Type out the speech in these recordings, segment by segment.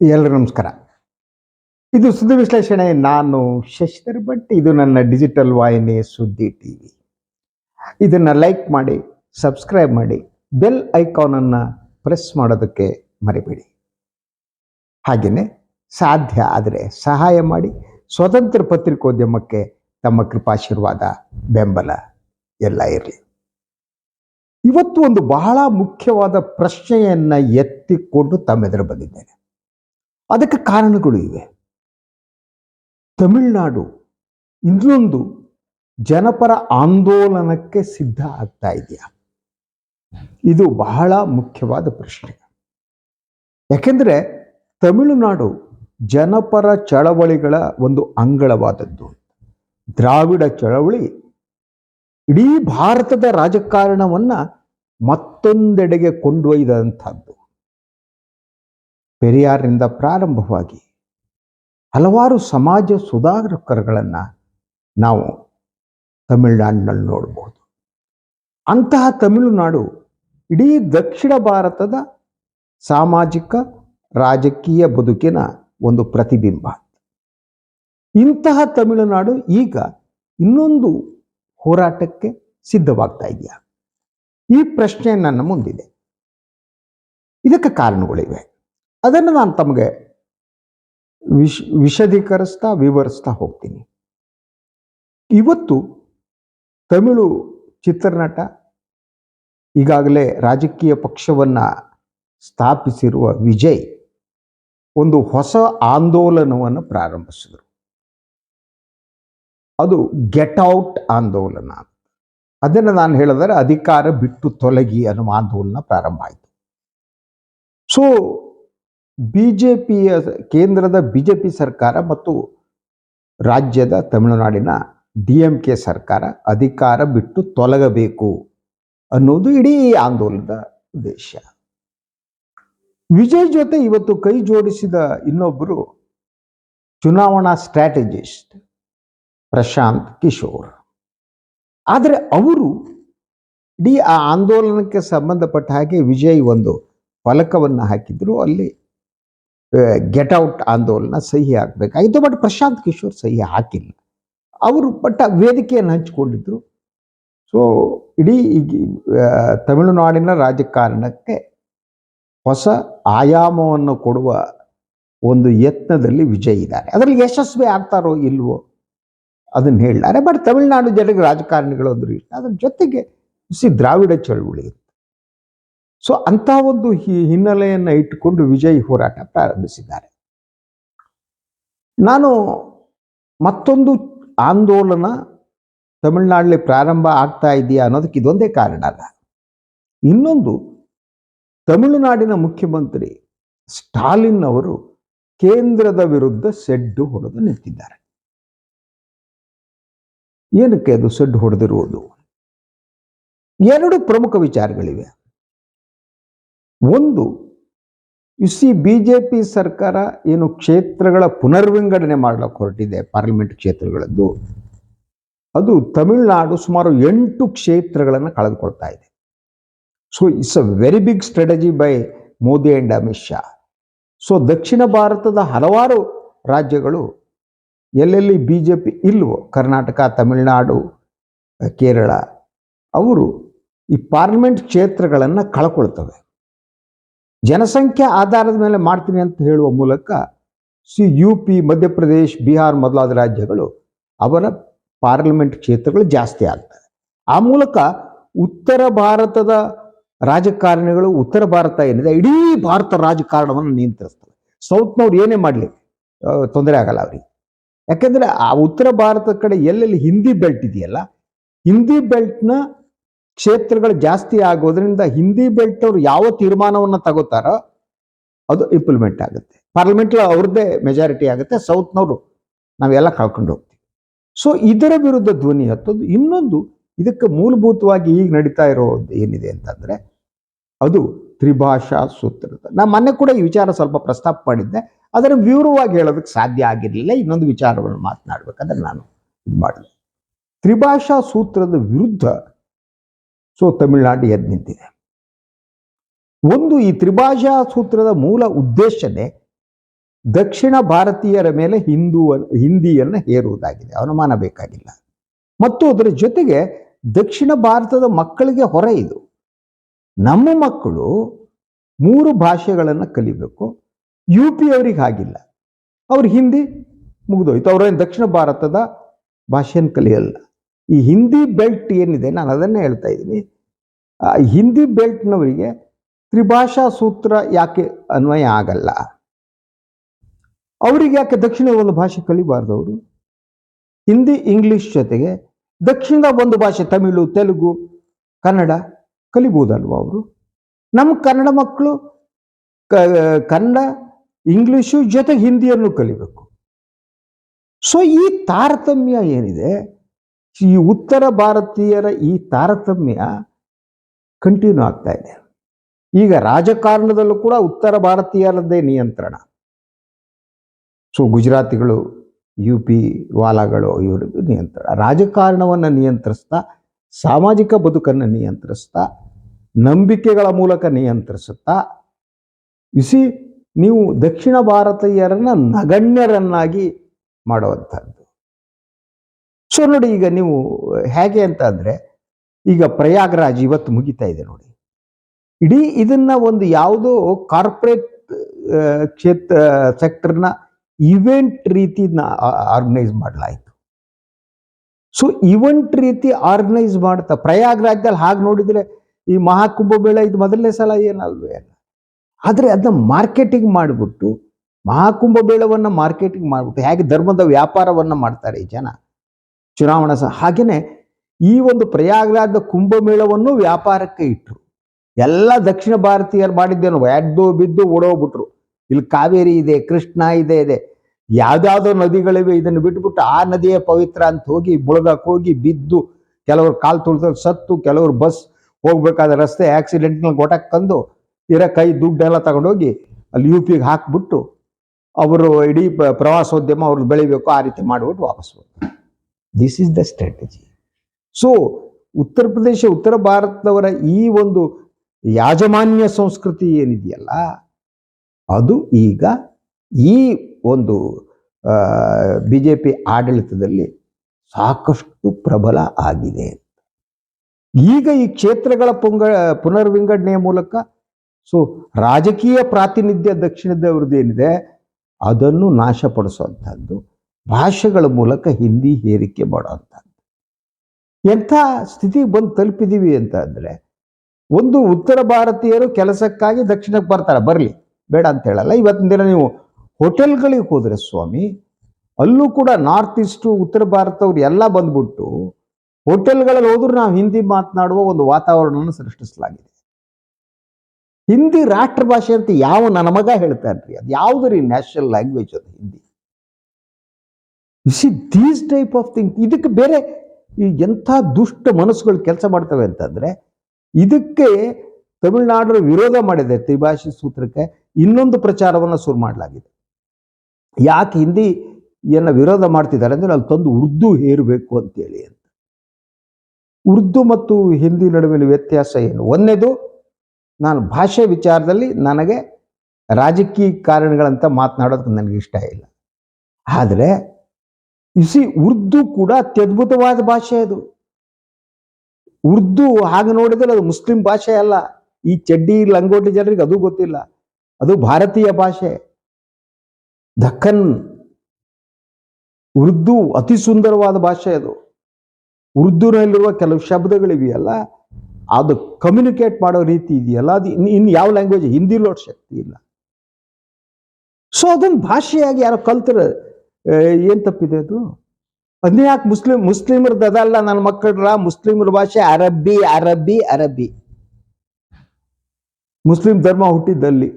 ಎಲ್ಲರೂ ನಮಸ್ಕಾರ. ಇದು ಸುದ್ದಿ ವಿಶ್ಲೇಷಣೆ, ನಾನು ಶಶಿಧರ್ ಭಟ್. ಇದು ನನ್ನ ಡಿಜಿಟಲ್ ವಾಹಿನಿ ಸುದ್ದಿ ಟಿ ವಿ ಇದನ್ನು ಲೈಕ್ ಮಾಡಿ, ಸಬ್ಸ್ಕ್ರೈಬ್ ಮಾಡಿ, ಬೆಲ್ ಐಕಾನನ್ನು ಪ್ರೆಸ್ ಮಾಡೋದಕ್ಕೆ ಮರಿಬೇಡಿ. ಹಾಗೆಯೇ ಸಾಧ್ಯ ಆದರೆ ಸಹಾಯ ಮಾಡಿ, ಸ್ವತಂತ್ರ ಪತ್ರಿಕೋದ್ಯಮಕ್ಕೆ ತಮ್ಮ ಕೃಪಾಶೀರ್ವಾದ, ಬೆಂಬಲ ಎಲ್ಲ ಇರಲಿ. ಇವತ್ತು ಒಂದು ಬಹಳ ಮುಖ್ಯವಾದ ಪ್ರಶ್ನೆಯನ್ನು ಎತ್ತಿಕೊಂಡು ತಮ್ಮೆದುರು ಬಂದಿದ್ದೇನೆ. ಅದಕ್ಕೆ ಕಾರಣಗಳು ಇವೆ. ತಮಿಳುನಾಡು ಇನ್ನೊಂದು ಜನಪರ ಆಂದೋಲನಕ್ಕೆ ಸಿದ್ಧ ಆಗ್ತಾ ಇದೆಯಾ? ಇದು ಬಹಳ ಮುಖ್ಯವಾದ ಪ್ರಶ್ನೆ. ಯಾಕೆಂದರೆ ತಮಿಳುನಾಡು ಜನಪರ ಚಳವಳಿಗಳ ಒಂದು ಅಂಗಳವಾದದ್ದು. ದ್ರಾವಿಡ ಚಳವಳಿ ಇಡೀ ಭಾರತದ ರಾಜಕಾರಣವನ್ನ ಮತ್ತೊಂದೆಡೆಗೆ ಕೊಂಡೊಯ್ದಂಥದ್ದು ಪೆರಿಯಾರ್ನಿಂದ ಪ್ರಾರಂಭವಾಗಿ ಹಲವಾರು ಸಮಾಜ ಸುಧಾರಕರುಗಳನ್ನು ನಾವು ತಮಿಳುನಾಡಿನಲ್ಲಿ ನೋಡಬಹುದು ಅಂತಹ ತಮಿಳುನಾಡು ಇಡೀ ದಕ್ಷಿಣ ಭಾರತದ ಸಾಮಾಜಿಕ ರಾಜಕೀಯ ಬದುಕಿನ ಒಂದು ಪ್ರತಿಬಿಂಬ ಇಂತಹ ತಮಿಳುನಾಡು ಈಗ ಇನ್ನೊಂದು ಹೋರಾಟಕ್ಕೆ ಸಿದ್ಧವಾಗ್ತಾ ಇದೆಯಾ? ಈ ಪ್ರಶ್ನೆ ನನ್ನ ಮುಂದಿದೆ. ಇದಕ್ಕೆ ಕಾರಣಗಳಿವೆ. ಅದನ್ನು ನಾನು ತಮಗೆ ವಿಶ್ ವಿಶದೀಕರಿಸ್ತಾ ವಿವರಿಸ್ತಾ ಹೋಗ್ತೀನಿ. ಇವತ್ತು ತಮಿಳು ಚಿತ್ರನಟ ಈಗಾಗಲೇ ರಾಜಕೀಯ ಪಕ್ಷವನ್ನ ಸ್ಥಾಪಿಸಿರುವ ವಿಜಯ್ ಒಂದು ಹೊಸ ಆಂದೋಲನವನ್ನು ಪ್ರಾರಂಭಿಸಿದರು. ಅದು ಗೆಟ್ ಔಟ್ ಆಂದೋಲನ ಅದನ್ನು ನಾನು ಹೇಳಿದರೆ ಅಧಿಕಾರ ಬಿಟ್ಟು ತೊಲಗಿ ಅನ್ನುವ ಆಂದೋಲನ ಪ್ರಾರಂಭ ಆಯಿತು. ಸೊ ಬಿ ಜೆ ಪಿಯ ಕೇಂದ್ರದ ಬಿ ಜೆ ಪಿ ಸರ್ಕಾರ ಮತ್ತು ರಾಜ್ಯದ ತಮಿಳುನಾಡಿನ ಡಿ ಎಂ ಕೆ ಸರ್ಕಾರ ಅಧಿಕಾರ ಬಿಟ್ಟು ತೊಲಗಬೇಕು ಅನ್ನೋದು ಇಡೀ ಆಂದೋಲನದ ಉದ್ದೇಶ. ವಿಜಯ್ ಜೊತೆ ಇವತ್ತು ಕೈ ಜೋಡಿಸಿದ ಇನ್ನೊಬ್ಬರು ಚುನಾವಣಾ ಸ್ಟ್ರಾಟಜಿಸ್ಟ್ ಪ್ರಶಾಂತ್ ಕಿಶೋರ್. ಆದರೆ ಅವರು ಇಡೀ ಆ ಆಂದೋಲನಕ್ಕೆ ಸಂಬಂಧಪಟ್ಟ ಹಾಗೆ ವಿಜಯ್ ಒಂದು ಫಲಕವನ್ನು ಹಾಕಿದ್ರು. ಅಲ್ಲಿ ಗೆಟ್ ಔಟ್ ಆಂದೋಲನ ಸಹಿ ಹಾಕಬೇಕಾಗಿತ್ತು ಬಟ್ ಪ್ರಶಾಂತ್ ಕಿಶೋರ್ ಸಹಿ ಹಾಕಿಲ್ಲ. ಅವರು ಬಟ್ ವೇದಿಕೆಯನ್ನು ಹಂಚಿಕೊಂಡಿದ್ರು. ಸೊ ಇಡೀ ತಮಿಳುನಾಡಿನ ರಾಜಕಾರಣಕ್ಕೆ ಹೊಸ ಆಯಾಮವನ್ನು ಕೊಡುವ ಒಂದು ಯತ್ನದಲ್ಲಿ ವಿಜಯ್ ಇದ್ದಾರೆ. ಅದರಲ್ಲಿ ಯಶಸ್ವಿ ಆಗ್ತಾರೋ ಇಲ್ವೋ ಅದನ್ನು ಹೇಳಿದ್ದಾರೆ ಬಟ್ ತಮಿಳುನಾಡು ಜನರಿಗೆ ರಾಜಕಾರಣಿಗಳು ಅಂದ್ರೆ ಅದ್ರ ಜೊತೆಗೆ ಸಿ ದ್ರಾವಿಡ ಚಳುವಳಿ ಸೊ ಅಂತ ಒಂದು ಹಿನ್ನೆಲೆಯನ್ನು ಇಟ್ಟುಕೊಂಡು ವಿಜಯ್ ಹೋರಾಟ ಪ್ರಾರಂಭಿಸಿದ್ದಾರೆ. ನಾನು ಮತ್ತೊಂದು ಆಂದೋಲನ ತಮಿಳುನಾಡಲ್ಲಿ ಪ್ರಾರಂಭ ಆಗ್ತಾ ಇದೆಯಾ ಅನ್ನೋದಕ್ಕೆ ಇದೊಂದೇ ಕಾರಣ ಅಲ್ಲ. ಇನ್ನೊಂದು, ತಮಿಳುನಾಡಿನ ಮುಖ್ಯಮಂತ್ರಿ ಸ್ಟಾಲಿನ್ ಅವರು ಕೇಂದ್ರದ ವಿರುದ್ಧ ಸೆಡ್ಡು ಹೊಡೆದು ನಿಂತಿದ್ದಾರೆ. ಏನಕ್ಕೆ ಅದು ಸೆಡ್ಡು ಹೊಡೆದಿರುವುದು? ಎರಡು ಪ್ರಮುಖ ವಿಚಾರಗಳಿವೆ. ಒಂದು ಇಸಿ ಬಿ ಜೆ ಪಿ ಸರ್ಕಾರ ಏನು ಕ್ಷೇತ್ರಗಳ ಪುನರ್ವಿಂಗಡಣೆ ಮಾಡಲಿಕ್ಕೆ ಹೊರಟಿದೆ ಪಾರ್ಲಿಮೆಂಟ್ ಕ್ಷೇತ್ರಗಳದ್ದು. ಅದು ತಮಿಳುನಾಡು ಸುಮಾರು ಎಂಟು ಕ್ಷೇತ್ರಗಳನ್ನು ಕಳೆದುಕೊಳ್ತಾ ಇದೆ. So it's a very big strategy by Modi and Amit Shah so ದಕ್ಷಿಣ ಭಾರತದ ಹಲವಾರು ರಾಜ್ಯಗಳು, ಎಲ್ಲೆಲ್ಲಿ ಬಿ ಜೆ ಪಿ ಇಲ್ವೋ, ಕರ್ನಾಟಕ, ತಮಿಳುನಾಡು, ಕೇರಳ, ಅವರು ಈ ಪಾರ್ಲಿಮೆಂಟ್ ಕ್ಷೇತ್ರಗಳನ್ನು ಕಳ್ಕೊಳ್ತವೆ. ಜನಸಂಖ್ಯೆ ಆಧಾರದ ಮೇಲೆ ಮಾಡ್ತೀನಿ ಅಂತ ಹೇಳುವ ಮೂಲಕ C U P, Madhya Pradesh, Bihar ಮೊದಲಾದ ರಾಜ್ಯಗಳು ಅವರ ಪಾರ್ಲಿಮೆಂಟ್ ಕ್ಷೇತ್ರಗಳು ಜಾಸ್ತಿ ಆಗ್ತವೆ. ಆ ಮೂಲಕ ಉತ್ತರ ಭಾರತದ ರಾಜಕಾರಣಿಗಳು, ಉತ್ತರ ಭಾರತ ಏನಿದೆ, ಇಡೀ ಭಾರತ ರಾಜಕಾರಣವನ್ನು ನಿಯಂತ್ರಿಸ್ತವೆ. ಸೌತ್ನವ್ರು ಏನೇ ಮಾಡಲಿ ತೊಂದರೆ ಆಗಲ್ಲ ಅವರಿಗೆ. ಯಾಕೆಂದರೆ ಆ ಉತ್ತರ ಭಾರತದ ಕಡೆ ಎಲ್ಲೆಲ್ಲಿ ಹಿಂದಿ ಬೆಲ್ಟ್ ಇದೆಯಲ್ಲ, ಹಿಂದಿ ಬೆಲ್ಟ್ನ ಕ್ಷೇತ್ರಗಳು ಜಾಸ್ತಿ ಆಗೋದ್ರಿಂದ ಹಿಂದಿ ಬೆಲ್ಟ್ ಅವರು ಯಾವ ತೀರ್ಮಾನವನ್ನು ತಗೋತಾರೋ ಅದು ಇಂಪ್ಲಿಮೆಂಟ್ ಆಗುತ್ತೆ. ಪಾರ್ಲಿಮೆಂಟ್ ಅವ್ರದ್ದೇ ಮೆಜಾರಿಟಿ ಆಗುತ್ತೆ ಸೌತ್ನವರು ನಾವೆಲ್ಲ ಕಳ್ಕೊಂಡು ಹೋಗ್ತೀವಿ. ಸೊ ಇದರ ವಿರುದ್ಧ ಧ್ವನಿ ಹತ್ತೋದು ಇನ್ನೊಂದು ಇದಕ್ಕೆ ಮೂಲಭೂತವಾಗಿ ಈಗ ನಡೀತಾ ಇರೋದು ಏನಿದೆ ಅಂತಂದ್ರೆ ಅದು ತ್ರಿಭಾಷಾ ಸೂತ್ರದ. ನಾನು ಮೊನ್ನೆ ಕೂಡ ಈ ವಿಚಾರ ಸ್ವಲ್ಪ ಪ್ರಸ್ತಾಪ ಮಾಡಿದ್ದೆ. ಅದರ ವಿವರವಾಗಿ ಹೇಳೋದಕ್ಕೆ ಸಾಧ್ಯ ಆಗಿರಲಿಲ್ಲ. ಇನ್ನೊಂದು ವಿಚಾರವನ್ನು ಮಾತನಾಡಬೇಕಂದ್ರೆ ನಾನು ಇದು ಮಾಡಿದೆ ತ್ರಿಭಾಷಾ ಸೂತ್ರದ ವಿರುದ್ಧ ಸೊ ತಮಿಳುನಾಡು ಎದ್ದು ನಿಂತಿದೆ. ಒಂದು ಈ ತ್ರಿಭಾಷಾ ಸೂತ್ರದ ಮೂಲ ಉದ್ದೇಶನೇ ದಕ್ಷಿಣ ಭಾರತೀಯರ ಮೇಲೆ ಹಿಂದೂ ಹಿಂದಿಯನ್ನು ಹೇರುವುದಾಗಿದೆ. ಅನುಮಾನ ಬೇಕಾಗಿಲ್ಲ. ಮತ್ತು ಅದರ ಜೊತೆಗೆ ದಕ್ಷಿಣ ಭಾರತದ ಮಕ್ಕಳಿಗೆ ಹೊರ ಇದು. ನಮ್ಮ ಮಕ್ಕಳು ಮೂರು ಭಾಷೆಗಳನ್ನು ಕಲಿಬೇಕು. ಯು ಪಿ ಅವ್ರಿಗೆ ಹಾಗಿಲ್ಲ ಅವ್ರು ಹಿಂದಿ ಮುಗಿದೋಯ್ತು. ಅವರೇನು ದಕ್ಷಿಣ ಭಾರತದ ಭಾಷೆಯನ್ನು ಕಲಿಯಲ್ಲ. ಈ ಹಿಂದಿ ಬೆಲ್ಟ್ ಏನಿದೆ, ನಾನು ಅದನ್ನೇ ಹೇಳ್ತಾ ಇದ್ದೀನಿ. ಹಿಂದಿ ಬೆಲ್ಟ್ನವರಿಗೆ ತ್ರಿಭಾಷಾ ಸೂತ್ರ ಯಾಕೆ ಅನ್ವಯ ಆಗಲ್ಲ? ಅವರಿಗೆ ಯಾಕೆ ದಕ್ಷಿಣ ಒಂದು ಭಾಷೆ ಕಲಿಬಾರ್ದು ಅವರು? ಹಿಂದಿ, ಇಂಗ್ಲಿಷ್ ಜೊತೆಗೆ ದಕ್ಷಿಣದ ಒಂದು ಭಾಷೆ ತಮಿಳು, ತೆಲುಗು, ಕನ್ನಡ ಕಲಿಬಹುದಲ್ವ ಅವರು? ನಮ್ಮ ಕನ್ನಡ ಮಕ್ಕಳು ಕನ್ನಡ, ಇಂಗ್ಲಿಷು ಜೊತೆಗೆ ಹಿಂದಿಯನ್ನು ಕಲಿಬೇಕು. ಸೊ ಈ ತಾರತಮ್ಯ ಏನಿದೆ ಈ ಉತ್ತರ ಭಾರತೀಯರ ಈ ತಾರತಮ್ಯ ಕಂಟಿನ್ಯೂ ಆಗ್ತಾ ಇದೆ. ಈಗ ರಾಜಕಾರಣದಲ್ಲೂ ಕೂಡ ಉತ್ತರ ಭಾರತೀಯರದ್ದೇ ನಿಯಂತ್ರಣ. ಸೊ ಗುಜರಾತಿಗಳು ಯು ಪಿ ವಾಲಾಗಳು ಇವರಿಗೂ ನಿಯಂತ್ರಣ. ರಾಜಕಾರಣವನ್ನು ನಿಯಂತ್ರಿಸ್ತಾ, ಸಾಮಾಜಿಕ ಬದುಕನ್ನು ನಿಯಂತ್ರಿಸ್ತಾ, ನಂಬಿಕೆಗಳ ಮೂಲಕ ನಿಯಂತ್ರಿಸುತ್ತಾ ಇಸಿ ನೀವು ದಕ್ಷಿಣ ಭಾರತೀಯರನ್ನು ನಗಣ್ಯರನ್ನಾಗಿ ಮಾಡುವಂಥದ್ದು. ಸೊ ನೋಡಿ ಈಗ ನೀವು, ಹೇಗೆ ಅಂತ ಅಂದ್ರೆ, ಈಗ ಪ್ರಯಾಗ್ರಾಜ್ ಇವತ್ತು ಮುಗಿತಾ ಇದೆ ನೋಡಿ. ಇಡೀ ಇದನ್ನ ಒಂದು ಯಾವುದೋ ಕಾರ್ಪೊರೇಟ್ ಕ್ಷೇತ್ರ, ಸೆಕ್ಟರ್ನ ಇವೆಂಟ್ ರೀತಿ ಆರ್ಗನೈಸ್ ಮಾಡಲಾಯಿತು. ಸೊ ಇವೆಂಟ್ ರೀತಿ ಆರ್ಗನೈಸ್ ಮಾಡ್ತಾ ಪ್ರಯಾಗ್ರಾಜ್ದಲ್ಲಿ ಹಾಗೆ ನೋಡಿದ್ರೆ ಈ ಮಹಾಕುಂಭಮೇಳ ಇದು ಮೊದಲನೇ ಸಲ ಏನಲ್ವೇ ಅಲ್ಲ. ಆದರೆ ಅದನ್ನ ಮಾರ್ಕೆಟಿಂಗ್ ಮಾಡಿಬಿಟ್ಟು ಮಹಾಕುಂಭಮೇಳವನ್ನು ಮಾರ್ಕೆಟಿಂಗ್ ಮಾಡಿಬಿಟ್ಟು, ಹೇಗೆ ಧರ್ಮದ ವ್ಯಾಪಾರವನ್ನ ಮಾಡ್ತಾರೆ ಈ ಜನ ಚುನಾವಣಾ ಸಹ. ಹಾಗೆಯೇ ಈ ಒಂದು ಪ್ರಯಾಗ್ರಾಜದ ಕುಂಭಮೇಳವನ್ನು ವ್ಯಾಪಾರಕ್ಕೆ ಇಟ್ಟರು ಎಲ್ಲ ದಕ್ಷಿಣ ಭಾರತೀಯರು ಮಾಡಿದ್ದೇನು, ಎದ್ದು ಬಿದ್ದು ಓಡೋಗ್ಬಿಟ್ರು. ಇಲ್ಲಿ ಕಾವೇರಿ ಇದೆ, ಕೃಷ್ಣ ಇದೆ ಇದೆ. ಯಾವ್ದಾವುದೋ ನದಿಗಳಿವೆ, ಇದನ್ನು ಬಿಟ್ಬಿಟ್ಟು ಆ ನದಿಯೇ ಪವಿತ್ರ ಅಂತ ಹೋಗಿ, ಮುಳುಗಕ್ಕೆ ಹೋಗಿ, ಬಿದ್ದು ಕೆಲವರು ಕಾಲು ತುಳಿದು ಸತ್ತು, ಕೆಲವರು ಬಸ್ ಹೋಗ್ಬೇಕಾದ ರಸ್ತೆ ಆಕ್ಸಿಡೆಂಟ್ನಲ್ಲಿ ಗೊಟಕ್ಕಂದು ಇರೋ ಕೈ ದುಡ್ಡೆಲ್ಲ ತಗೊಂಡೋಗಿ ಅಲ್ಲಿ ಯು ಪಿಗೆ ಹಾಕ್ಬಿಟ್ಟು, ಅವರು ಇಡೀ ಪ್ರವಾಸೋದ್ಯಮ ಅವ್ರದ್ದು ಬೆಳಿಬೇಕು, ಆ ರೀತಿ ಮಾಡಿಬಿಟ್ಟು ವಾಪಸ್ ಹೋಗ್ತಾರೆ this is the strategy so Uttar Pradesh ಉತ್ತರ ಭಾರತದವರ ಈ ಒಂದು ಯಾಜಮಾನ್ಯ ಸಂಸ್ಕೃತಿ ಏನಿದೆಯಲ್ಲ, ಅದು ಈಗ ಈ ಒಂದು ಬಿ ಜೆ ಪಿ ಆಡಳಿತದಲ್ಲಿ ಸಾಕಷ್ಟು ಪ್ರಬಲ ಆಗಿದೆ ಈಗ ಈ ಕ್ಷೇತ್ರಗಳ ಪುಂಗ ಪುನರ್ವಿಂಗಡಣೆಯ ಮೂಲಕ ಸೊ ರಾಜಕೀಯ ಪ್ರಾತಿನಿಧ್ಯ ದಕ್ಷಿಣದವ್ರದ್ದು ಏನಿದೆ, ಅದನ್ನು ನಾಶಪಡಿಸುವಂಥದ್ದು ಭಾಷೆಗಳ ಮೂಲಕ ಹಿಂದಿ ಹೇರಿಕೆ ಮಾಡುವಂಥದ್ದು ಎಂಥ ಸ್ಥಿತಿಗೆ ಬಂದು ತಲುಪಿದೀವಿ ಅಂತ ಅಂದರೆ, ಒಂದು ಉತ್ತರ ಭಾರತೀಯರು ಕೆಲಸಕ್ಕಾಗಿ ದಕ್ಷಿಣಕ್ಕೆ ಬರ್ತಾರೆ. ಬರಲಿ, ಬೇಡ ಅಂತ ಹೇಳಲ್ಲ. ಇವತ್ತಿನ ದಿನ ನೀವು ಹೋಟೆಲ್ಗಳಿಗೆ ಹೋದರೆ ಸ್ವಾಮಿ, ಅಲ್ಲೂ ಕೂಡ ನಾರ್ತ್ ಈಸ್ಟು, ಉತ್ತರ ಭಾರತವ್ರು ಎಲ್ಲ ಬಂದ್ಬಿಟ್ಟು ಹೋಟೆಲ್ಗಳಲ್ಲಿ ಹೋದ್ರೂ ನಾವು ಹಿಂದಿ ಮಾತನಾಡುವ ಒಂದು ವಾತಾವರಣವನ್ನು ಸೃಷ್ಟಿಸಲಾಗಿದೆ. ಹಿಂದಿ ರಾಷ್ಟ್ರ ಭಾಷೆ ಅಂತ ಯಾವ ನನ್ನ ಮಗ ಹೇಳ್ತಾನ್ರಿ? ಅದು ಯಾವುದು ರೀ ನ್ಯಾಷನಲ್ ಲ್ಯಾಂಗ್ವೇಜ್ ಅದು, Hindi? See these type of thing ಇದಕ್ಕೆ ಬೇರೆ ಎಂಥ ದುಷ್ಟ ಮನಸ್ಸುಗಳು ಕೆಲಸ ಮಾಡ್ತವೆ ಅಂತಂದರೆ, ಇದಕ್ಕೆ ತಮಿಳುನಾಡು ವಿರೋಧ ಮಾಡಿದೆ ತ್ರಿಭಾಷಿ ಸೂತ್ರಕ್ಕೆ, ಇನ್ನೊಂದು ಪ್ರಚಾರವನ್ನು ಶುರು ಮಾಡಲಾಗಿದೆ. ಯಾಕೆ ಹಿಂದಿ ಏನ ವಿರೋಧ ಮಾಡ್ತಿದ್ದಾರೆ ಅಂದರೆ, ಅಲ್ಲಿ ತಂದು ಉರ್ದು ಹೇರಬೇಕು ಅಂತೇಳಿ ಅಂತ. ಉರ್ದು ಮತ್ತು ಹಿಂದಿ ನಡುವಿನ ವ್ಯತ್ಯಾಸ ಏನು? ಒಂದನೇದು ನಾನು ಭಾಷೆ ವಿಚಾರದಲ್ಲಿ ನನಗೆ ರಾಜಕೀಯ ಕಾರಣಗಳಂತ ಮಾತನಾಡೋದಕ್ಕೆ ನನಗೆ ಇಷ್ಟ ಇಲ್ಲ. ಆದರೆ ಇಸಿ ಉರ್ದು ಕೂಡ ಅತ್ಯದ್ಭುತವಾದ ಭಾಷೆ ಅದು. ಉರ್ದು ಹಾಗೆ ನೋಡಿದ್ರೆ ಅದು ಮುಸ್ಲಿಂ ಭಾಷೆ ಅಲ್ಲ. ಈ ಚಡ್ಡಿ, ಲಂಗೋಟಿ ಜನರಿಗೆ ಅದು ಗೊತ್ತಿಲ್ಲ. ಅದು ಭಾರತೀಯ ಭಾಷೆ. ದಕ್ಕನ್ ಉರ್ದು ಅತಿ ಸುಂದರವಾದ ಭಾಷೆ ಅದು. ಉರ್ದುನಲ್ಲಿರುವ ಕೆಲವು ಶಬ್ದಗಳಿವೆಯಲ್ಲ, ಅದು ಕಮ್ಯುನಿಕೇಟ್ ಮಾಡೋ ರೀತಿ ಇದೆಯಲ್ಲ, ಅದು ಇನ್ನು ಯಾವ ಲ್ಯಾಂಗ್ವೇಜ್ ಹಿಂದಿಲೋ ಶಕ್ತಿ ಇಲ್ಲ. ಸೊ ಅದನ್ನು ಭಾಷೆಯಾಗಿ ಯಾರೋ ಕಲ್ತರ ಏನ್ ತಪ್ಪಿದೆ ಅದು? ಅದೇ ಯಾಕೆ ಮುಸ್ಲಿಂ ಮುಸ್ಲಿಮರದ್ದು ಅದಲ್ಲ ನನ್ನ ಮಕ್ಕಳ ಮುಸ್ಲಿಮರ ಭಾಷೆ ಅರಬ್ಬಿ ಅರಬ್ಬಿ ಅರಬ್ಬಿ. ಮುಸ್ಲಿಂ ಧರ್ಮ ಹುಟ್ಟಿದ್ದಲ್ಲಿ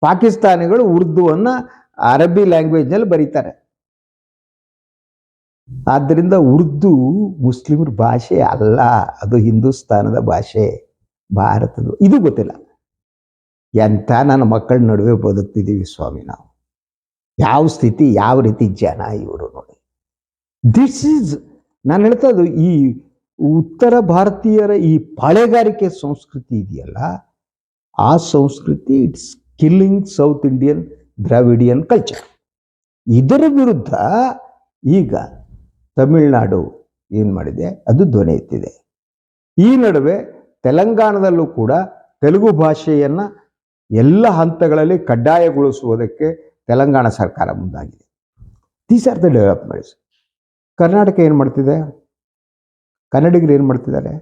ಪಾಕಿಸ್ತಾನಿಗಳು ಉರ್ದುವನ್ನ ಅರಬ್ಬಿ ಲ್ಯಾಂಗ್ವೇಜ್ನಲ್ಲಿ ಬರೀತಾರೆ. ಆದ್ದರಿಂದ ಉರ್ದು ಮುಸ್ಲಿಮರ ಭಾಷೆ ಅಲ್ಲ. ಅದು ಹಿಂದೂಸ್ತಾನದ ಭಾಷೆ, ಭಾರತದ ಇದು ಗೊತ್ತಿಲ್ಲ. ಎಂಥ ನನ್ನ ಮಕ್ಕಳ ನಡುವೆ ಬದುಕ್ತಿದ್ದೀವಿ ಸ್ವಾಮಿ ನಾವು. ಯಾವ ಸ್ಥಿತಿ, ಯಾವ ರೀತಿ ಜನ ಇವರು ನೋಡಿ. ದಿಸ್ ಈಸ್ ನಾನು ಹೇಳ್ತಾ ಇದ್ದು ಈ ಉತ್ತರ ಭಾರತೀಯರ ಈ ಪಾಳೆಗಾರಿಕೆ ಸಂಸ್ಕೃತಿ ಇದೆಯಲ್ಲ, ಆ ಸಂಸ್ಕೃತಿ it's killing south Indian Dravidian culture ಇದರ ವಿರುದ್ಧ ಈಗ ತಮಿಳುನಾಡು ಏನು ಮಾಡಿದೆ, ಅದು ಧ್ವನಿ ಎತ್ತಿದೆ. ಈ ನಡುವೆ ತೆಲಂಗಾಣದಲ್ಲೂ ಕೂಡ ತೆಲುಗು ಭಾಷೆಯನ್ನು ಎಲ್ಲ ಹಂತಗಳಲ್ಲಿ ಕಡ್ಡಾಯಗೊಳಿಸುವುದಕ್ಕೆ ತೆಲಂಗಾಣ ಸರ್ಕಾರ ಮುಂದಾಗಿದೆ. These are the developments Karnataka ಏನು ಮಾಡ್ತಿದೆ? ಕನ್ನಡಿಗರು ಏನು ಮಾಡ್ತಿದ್ದಾರೆ?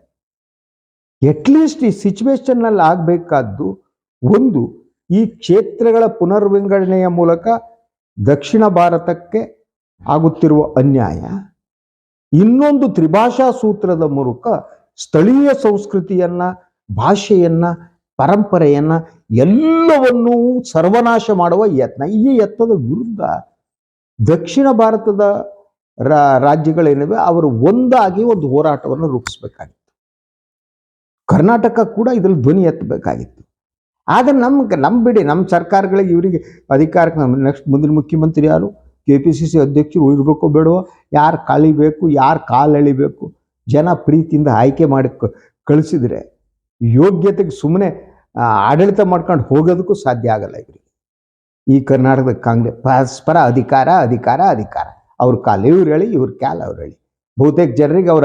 ಎಟ್ಲೀಸ್ಟ್ ಈ ಸಿಚುವೇಶನ್ನಲ್ಲಿ ಆಗಬೇಕಾದ್ದು ಒಂದು, ಈ ಕ್ಷೇತ್ರಗಳ ಪುನರ್ವಿಂಗಡಣೆಯ ಮೂಲಕ ದಕ್ಷಿಣ ಭಾರತಕ್ಕೆ ಆಗುತ್ತಿರುವ ಅನ್ಯಾಯ. ಇನ್ನೊಂದು ತ್ರಿಭಾಷಾ ಸೂತ್ರದ ಮೂಲಕ ಸ್ಥಳೀಯ ಸಂಸ್ಕೃತಿಯನ್ನ, ಭಾಷೆಯನ್ನ ಪರಂಪರೆಯನ್ನ ಎಲ್ಲವನ್ನೂ ಸರ್ವನಾಶ ಮಾಡುವ ಯತ್ನ. ಈ ಯತ್ನದ ವಿರುದ್ಧ ದಕ್ಷಿಣ ಭಾರತದ ರಾಜ್ಯಗಳೇನಿವೆ, ಅವರು ಒಂದಾಗಿ ಒಂದು ಹೋರಾಟವನ್ನು ರೂಪಿಸಬೇಕಾಗಿತ್ತು. ಕರ್ನಾಟಕ ಕೂಡ ಇದರಲ್ಲಿ ಧ್ವನಿ ಎತ್ತಬೇಕಾಗಿತ್ತು. ಆಗ ನಮ್ಮ ಬಿಡಿ ನಮ್ಮ ಸರ್ಕಾರಗಳಿಗೆ ಇವರಿಗೆ ಅಧಿಕಾರಕ್ಕೆ ನೆಕ್ಸ್ಟ್ ಮುಂದಿನ ಮುಖ್ಯಮಂತ್ರಿ ಯಾರು? ಕೆ ಪಿ ಸಿ ಸಿ ಅಧ್ಯಕ್ಷರು ಇರಬೇಕೋ ಬೇಡವೋ? ಯಾರು ಕಳಿಬೇಕು, ಯಾರು ಕಾಲು ಎಳಿಬೇಕು ಜನ ಪ್ರೀತಿಯಿಂದ ಆಯ್ಕೆ ಮಾಡಿ ಕಳಿಸಿದ್ರೆ ಯೋಗ್ಯತೆಗೆ ಸುಮ್ಮನೆ ಆಡಳಿತ ಮಾಡ್ಕೊಂಡು ಹೋಗೋದಕ್ಕೂ ಸಾಧ್ಯ ಆಗಲ್ಲ ಇವರಿಗೆ. ಈ ಕರ್ನಾಟಕದ ಕಾಂಗ್ರೆಸ್ ಪರಸ್ಪರ ಅಧಿಕಾರ ಅಧಿಕಾರ ಅಧಿಕಾರ. ಅವ್ರ ಕಾಲ ಇವ್ರು ಹೇಳಿ, ಇವ್ರ ಕ್ಯಾಲ ಅವ್ರು ಹೇಳಿ. ಬಹುತೇಕ ಜನರಿಗೆ ಅವರ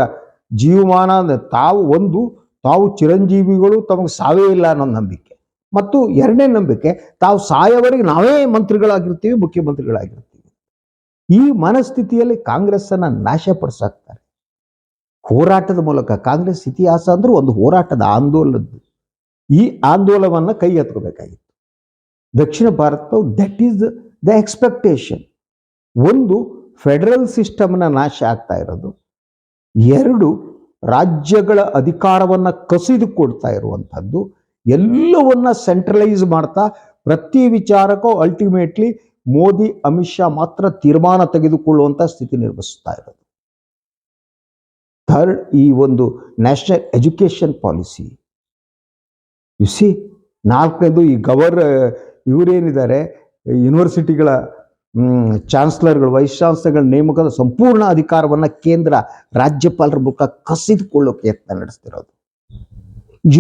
ಜೀವಮಾನ ತಾವು ಒಂದು, ತಾವು ಚಿರಂಜೀವಿಗಳು, ತಮಗೆ ಸಾವೇ ಇಲ್ಲ ಅನ್ನೋ ನಂಬಿಕೆ. ಮತ್ತು ಎರಡನೇ ನಂಬಿಕೆ, ತಾವು ಸಾಯವರೆಗೆ ನಾವೇ ಮಂತ್ರಿಗಳಾಗಿರ್ತೀವಿ, ಮುಖ್ಯಮಂತ್ರಿಗಳಾಗಿರ್ತೀವಿ. ಈ ಮನಸ್ಥಿತಿಯಲ್ಲಿ ಕಾಂಗ್ರೆಸ್ಸನ್ನು ನಾಶಪಡಿಸಾಕ್ತಾರೆ ಹೋರಾಟದ ಮೂಲಕ ಕಾಂಗ್ರೆಸ್ ಇತಿಹಾಸ ಅಂದ್ರೆ ಒಂದು ಹೋರಾಟದ ಆಂದೋಲನದ್ದು. ಈ ಆಂದೋಲನವನ್ನು ಕೈ ಎತ್ಕೋಬೇಕಾಗಿತ್ತು. ದಕ್ಷಿಣ ಭಾರತವು ದಟ್ ಈಸ್ ದ ಎಕ್ಸ್ಪೆಕ್ಟೇಷನ್ ಒಂದು ಫೆಡರಲ್ ಸಿಸ್ಟಮ್ನ ನಾಶ ಆಗ್ತಾ ಇರೋದು. ಎರಡು ರಾಜ್ಯಗಳ ಅಧಿಕಾರವನ್ನು ಕಸಿದು ಕೊಡ್ತಾ ಇರುವಂಥದ್ದು. ಎಲ್ಲವನ್ನ ಸೆಂಟ್ರಲೈಸ್ ಮಾಡ್ತಾ ಪ್ರತಿ ವಿಚಾರಕ್ಕೂ ಅಲ್ಟಿಮೇಟ್ಲಿ ಮೋದಿ, ಅಮಿತ್ ಶಾ ಮಾತ್ರ ತೀರ್ಮಾನ ತೆಗೆದುಕೊಳ್ಳುವಂಥ ಸ್ಥಿತಿ ನಿರ್ಮಿಸ್ತಾ ಇರೋದು. ಥರ್ಡ್ ಈ ಒಂದು national education policy U C ನಾಲ್ಕನೇದು ಈ ಗವರ್, ಇವರೇನಿದ್ದಾರೆ? ಯೂನಿವರ್ಸಿಟಿಗಳ ಚಾನ್ಸ್ಲರ್ಗಳು, ವೈಸ್ ಚಾನ್ಸ್ಲರ್ಗಳ ನೇಮಕದ ಸಂಪೂರ್ಣ ಅಧಿಕಾರವನ್ನು ಕೇಂದ್ರ ರಾಜ್ಯಪಾಲರ ಮೂಲಕ ಕಸಿದುಕೊಳ್ಳೋಕೆ ಪ್ರಯತ್ನ ನಡೆಸ್ತಿರೋದು.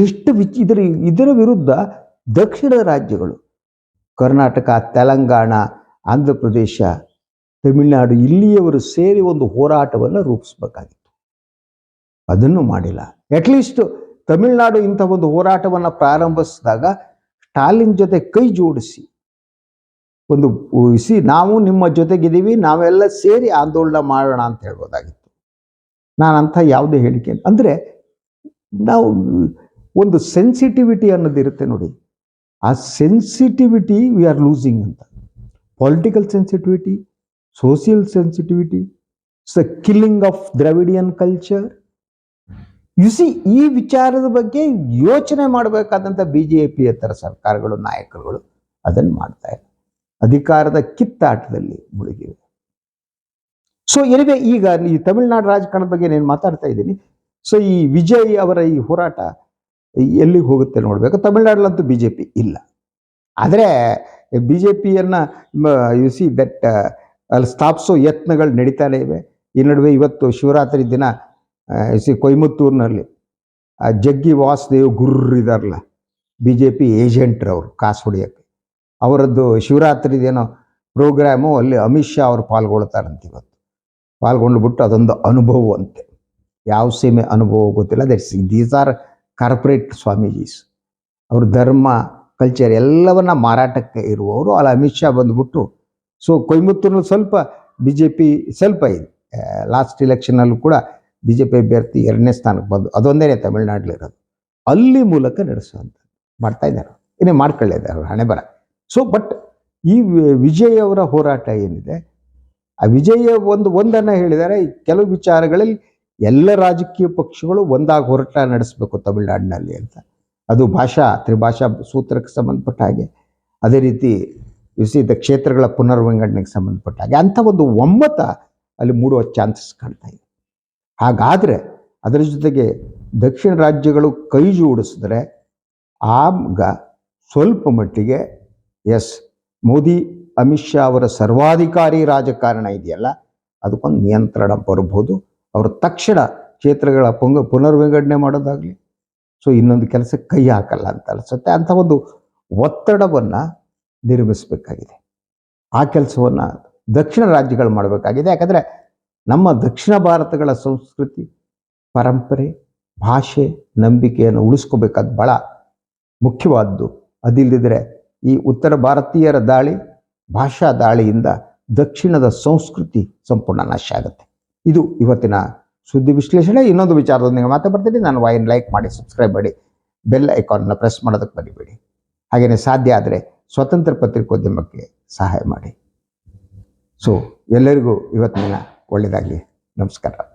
ಎಷ್ಟು ವಿಚ್, ಇದರ ಇದರ ವಿರುದ್ಧ ದಕ್ಷಿಣ ರಾಜ್ಯಗಳು, ಕರ್ನಾಟಕ, ತೆಲಂಗಾಣ ಆಂಧ್ರ ಪ್ರದೇಶ ತಮಿಳುನಾಡು, ಇಲ್ಲಿಯವರು ಸೇರಿ ಒಂದು ಹೋರಾಟವನ್ನು ರೂಪಿಸಬೇಕಾಗಿತ್ತು. ಅದನ್ನು ಮಾಡಿಲ್ಲ. ಅಟ್ಲೀಸ್ಟ್ ತಮಿಳುನಾಡು ಇಂಥ ಒಂದು ಹೋರಾಟವನ್ನು ಪ್ರಾರಂಭಿಸಿದಾಗ ಸ್ಟಾಲಿನ್ ಜೊತೆ ಕೈ ಜೋಡಿಸಿ, ಒಂದು ಸಿ ನಾವು ನಿಮ್ಮ ಜೊತೆಗಿದ್ದೀವಿ, ನಾವೆಲ್ಲ ಸೇರಿ ಆಂದೋಲನ ಮಾಡೋಣ ಅಂತ ಹೇಳ್ಬೋದಾಗಿತ್ತು. ನಾನು ಅಂಥ ಯಾವುದೇ ಹೇಳಿಕೆ ಅಂದರೆ ನಾವು ಒಂದು ಸೆನ್ಸಿಟಿವಿಟಿ ಅನ್ನೋದಿರುತ್ತೆ ನೋಡಿ. ಆ ಸೆನ್ಸಿಟಿವಿಟಿ ವಿ ಆರ್ ಲೂಸಿಂಗ್ ಅಂತ. ಪೊಲಿಟಿಕಲ್ ಸೆನ್ಸಿಟಿವಿಟಿ ಸೋಷಿಯಲ್ ಸೆನ್ಸಿಟಿವಿಟಿ ಸ killing of Dravidian culture U C ಈ ವಿಚಾರದ ಬಗ್ಗೆ ಯೋಚನೆ ಮಾಡಬೇಕಾದಂಥ ಬಿ ಜೆ ಸರ್ಕಾರಗಳು, ನಾಯಕರುಗಳು ಅದನ್ನು ಮಾಡ್ತಾ ಇಲ್ಲ ಅಧಿಕಾರದ ಕಿತ್ತಾಟದಲ್ಲಿ ಮುಳುಗಿವೆ. ಸೊ ಎನಿವೆ ಈಗ ಈ ತಮಿಳುನಾಡು ರಾಜಕಾರಣದ ಬಗ್ಗೆ ನಾನು ಮಾತಾಡ್ತಾ ಇದ್ದೀನಿ. ಸೊ ಈ ವಿಜಯ್ ಅವರ ಈ ಹೋರಾಟ ಎಲ್ಲಿಗೆ ಹೋಗುತ್ತೆ ನೋಡಬೇಕು? ತಮಿಳುನಾಡಲ್ಲಂತೂ ಬಿ ಜೆ ಪಿ ಇಲ್ಲ. ಆದರೆ ಬಿ ಜೆ ಪಿಯನ್ನು ಯು ಸಿ ದಟ್ ಅಲ್ಲಿ ಸ್ಥಾಪಿಸೋ ಯತ್ನಗಳು ನಡೀತಾನೆ ಇವೆ. ಈ ನಡುವೆ ಇವತ್ತು ಶಿವರಾತ್ರಿ ದಿನ ಸಿ ಕೊಯಮತ್ತೂರಿನಲ್ಲಿ ಆ ಜಗ್ಗಿ ವಾಸುದೇವ್ ಗುರ್ರ್ ಇದಾರಲ್ಲ ಬಿ ಜೆ ಪಿ ಏಜೆಂಟ್ರವರು ಕಾಸು ಹೊಡಿಯೋಕ್ಕೆ. ಅವರದ್ದು ಶಿವರಾತ್ರಿದೇನೋ ಪ್ರೋಗ್ರಾಮು, ಅಲ್ಲಿ ಅಮಿತ್ ಶಾ ಅವರು ಪಾಲ್ಗೊಳ್ತಾರಂತ ಇವತ್ತು. ಪಾಲ್ಗೊಂಡ್ಬಿಟ್ಟು ಅದೊಂದು ಅನುಭವವಂತೆ ಯಾವ ಸೀಮೆ ಅನುಭವ ಗೊತ್ತಿಲ್ಲ. That's these are corporate swamijis. ಅವ್ರ ಧರ್ಮ ಕಲ್ಚರ್ ಎಲ್ಲವನ್ನ ಮಾರಾಟಕ್ಕೆ ಇರುವವರು. ಅಲ್ಲಿ ಅಮಿತ್ ಶಾ ಬಂದ್ಬಿಟ್ಟು ಸೊ ಕೊಯಮತ್ತೂರಿನಲ್ಲಿ ಸ್ವಲ್ಪ ಬಿ ಜೆ ಪಿ ಸ್ವಲ್ಪ ಇದೆ ಲಾಸ್ಟ್ ಇಲೆಕ್ಷನಲ್ಲೂ ಕೂಡ ಬಿ ಜೆ ಪಿ ಅಭ್ಯರ್ಥಿ ಎರಡನೇ ಸ್ಥಾನಕ್ಕೆ ಬಂದು ಅದೊಂದೇ ತಮಿಳ್ನಾಡಲ್ಲಿರೋದು ಅಲ್ಲಿ ಮೂಲಕ ನಡೆಸುವಂಥದ್ದು. ಮಾಡ್ತಾ ಇದ್ದಾರೆ. ಇನ್ನೇ ಮಾಡ್ಕೊಳ್ಳಿದ್ದಾರೆ ಅವರು ಹಣೆ ಬರ. ಸೊ ಬಟ್ ಈ ವಿಜಯ್ ಅವರ ಹೋರಾಟ ಏನಿದೆ? ಆ ವಿಜಯ ಒಂದು, ಒಂದನ್ನು ಹೇಳಿದ್ದಾರೆ. ಕೆಲವು ವಿಚಾರಗಳಲ್ಲಿ ಎಲ್ಲ ರಾಜಕೀಯ ಪಕ್ಷಗಳು ಒಂದಾಗಿ ಹೋರಾಟ ನಡೆಸಬೇಕು ತಮಿಳ್ನಾಡಿನಲ್ಲಿ ಅಂತ. ಅದು ಭಾಷಾ, ತ್ರಿಭಾಷಾ ಸೂತ್ರಕ್ಕೆ ಸಂಬಂಧಪಟ್ಟ ಹಾಗೆ. ಅದೇ ರೀತಿ ವಿಸಿದ ಕ್ಷೇತ್ರಗಳ ಪುನರ್ವಿಂಗಡಣೆಗೆ ಸಂಬಂಧಪಟ್ಟ ಹಾಗೆ. ಅಂಥ ಒಂದು ಒಮ್ಮತ ಅಲ್ಲಿ ಮೂಡುವ ಚಾನ್ಸಸ್ ಕಾಣ್ತಾ ಇದೆ. ಹಾಗಾದರೆ ಅದರ ಜೊತೆಗೆ ದಕ್ಷಿಣ ರಾಜ್ಯಗಳು ಕೈ ಜೋಡಿಸಿದ್ರೆ ಆಗ ಸ್ವಲ್ಪ ಮಟ್ಟಿಗೆ ಎಸ್. ಮೋದಿ, ಅಮಿತ್ ಶಾ ಅವರ ಸರ್ವಾಧಿಕಾರಿ ರಾಜಕಾರಣ ಇದೆಯಲ್ಲ, ಅದಕ್ಕೊಂದು ನಿಯಂತ್ರಣ ಬರಬಹುದು ಅವರು ತಕ್ಷಣ ಕ್ಷೇತ್ರಗಳ ಪುಂಗ ಪುನರ್ವಿಂಗಡಣೆ ಮಾಡೋದಾಗಲಿ. ಸೊ, ಇನ್ನೊಂದು ಕೆಲಸಕ್ಕೆ ಕೈ ಹಾಕಲ್ಲ ಅಂತ ಅನಿಸುತ್ತೆ. ಅಂಥ ಒಂದು ಒತ್ತಡವನ್ನು ನಿರ್ಮಿಸಬೇಕಾಗಿದೆ. ಆ ಕೆಲಸವನ್ನು ದಕ್ಷಿಣ ರಾಜ್ಯಗಳು ಮಾಡಬೇಕಾಗಿದೆ. ಯಾಕಂದರೆ ನಮ್ಮ ದಕ್ಷಿಣ ಭಾರತಗಳ ಸಂಸ್ಕೃತಿ, ಪರಂಪರೆ, ಭಾಷೆ, ನಂಬಿಕೆಯನ್ನು ಉಳಿಸ್ಕೋಬೇಕಾದ ಭಾಳ ಮುಖ್ಯವಾದ್ದು. ಅದಿಲ್ಲದಿದ್ದರೆ ಈ ಉತ್ತರ ಭಾರತೀಯರ ದಾಳಿ, ಭಾಷಾ ದಾಳಿಯಿಂದ ದಕ್ಷಿಣದ ಸಂಸ್ಕೃತಿ ಸಂಪೂರ್ಣ ನಾಶ ಆಗುತ್ತೆ. ಇದು ಇವತ್ತಿನ ಸುದ್ದಿ ವಿಶ್ಲೇಷಣೆ. ಇನ್ನೊಂದು ವಿಚಾರದೊಂದಿಗೆ ಮಾತಾ ಬರ್ತೀನಿ. ನಾನು ವಾಯಿನ್ ಲೈಕ್ ಮಾಡಿ, ಸಬ್ಸ್ಕ್ರೈಬ್ ಮಾಡಿ, ಬೆಲ್ ಐಕಾನ್ನ ಪ್ರೆಸ್ ಮಾಡೋದಕ್ಕೆ ಬರಿಬೇಡಿ ಹಾಗೆಯೇ ಸಾಧ್ಯ ಆದರೆ ಸ್ವತಂತ್ರ ಪತ್ರಿಕೋದ್ಯಮಕ್ಕೆ ಸಹಾಯ ಮಾಡಿ. ಸೊ ಎಲ್ಲರಿಗೂ ಇವತ್ತಿನ ಒಳ್ಳೆಯದಾಗಲಿ. ನಮಸ್ಕಾರ.